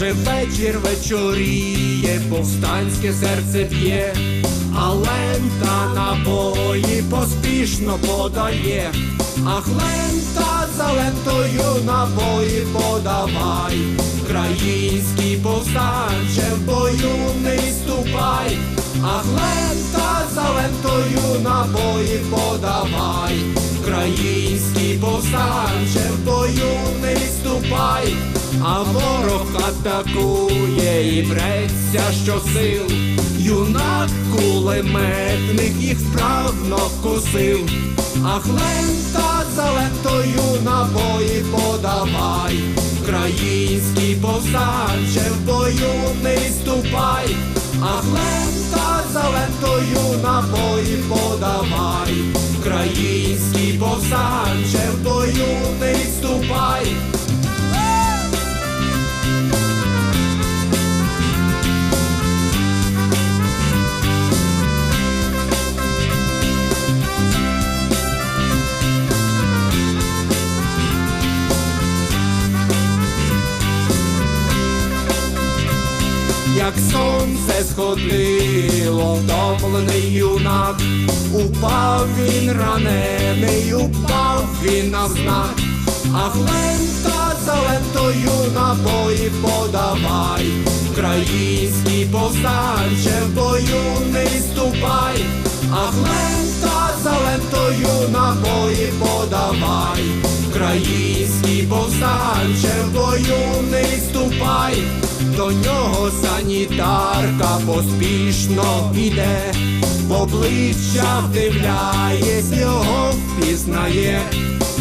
Вже вечір вечоріє, повстанське серце б'є, а лента набої поспішно подає, ах лента за лентою набої подавай, Український повстанче в бою не ступай, ах лента за лентою набої подавай, Український повстанче в бою не ступай, а ворог атакує і бреться щосил, юнак кулеметник їх вправно кусив, ах лента за лентою набої подавай, Український повстанче в бою не ступай, ах лента за лентою набої подавай, Український повстанче в бою не ступай. Як сонце сходило, втомлений юнак, упав він ранений, упав він навзнак, ах лента за лентою набої подавай, Український повстанче в бою не ступай, ах лента за лентою набої подавай, Український повстанче в бою не ступай. До нього санітарка поспішно іде, в обличчя вдивляєсь, його впізнає,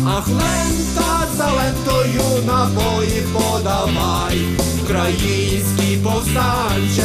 а хлента за лентою набої подавай, Український повстанче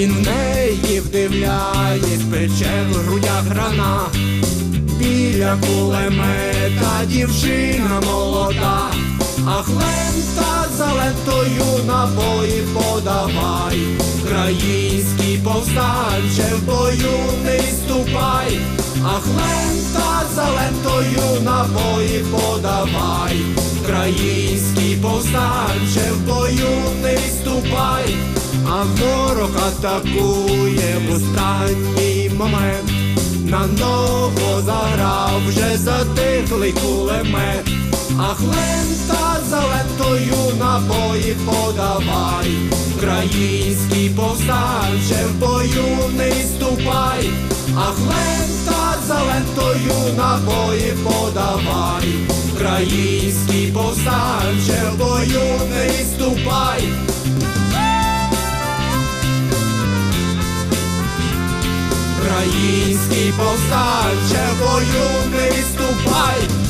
Він в неї вдивляєсь, пече в грудях рана, біля кулемета дівчина молода, ах лента за лентою набої подавай, Український повстанче в бою не ступай, ах лента за лентою набої подавай, Український повстанче в бою не ступай. А ворог атакує в останній момент, на ногу заграв вже затихлий кулемет, ах лента за набої подавай, Український повстанче в бою не ступай, ах лента за лентою набої подавай, Український повстанче в бою не ступай. Український повстань, червою не ступай.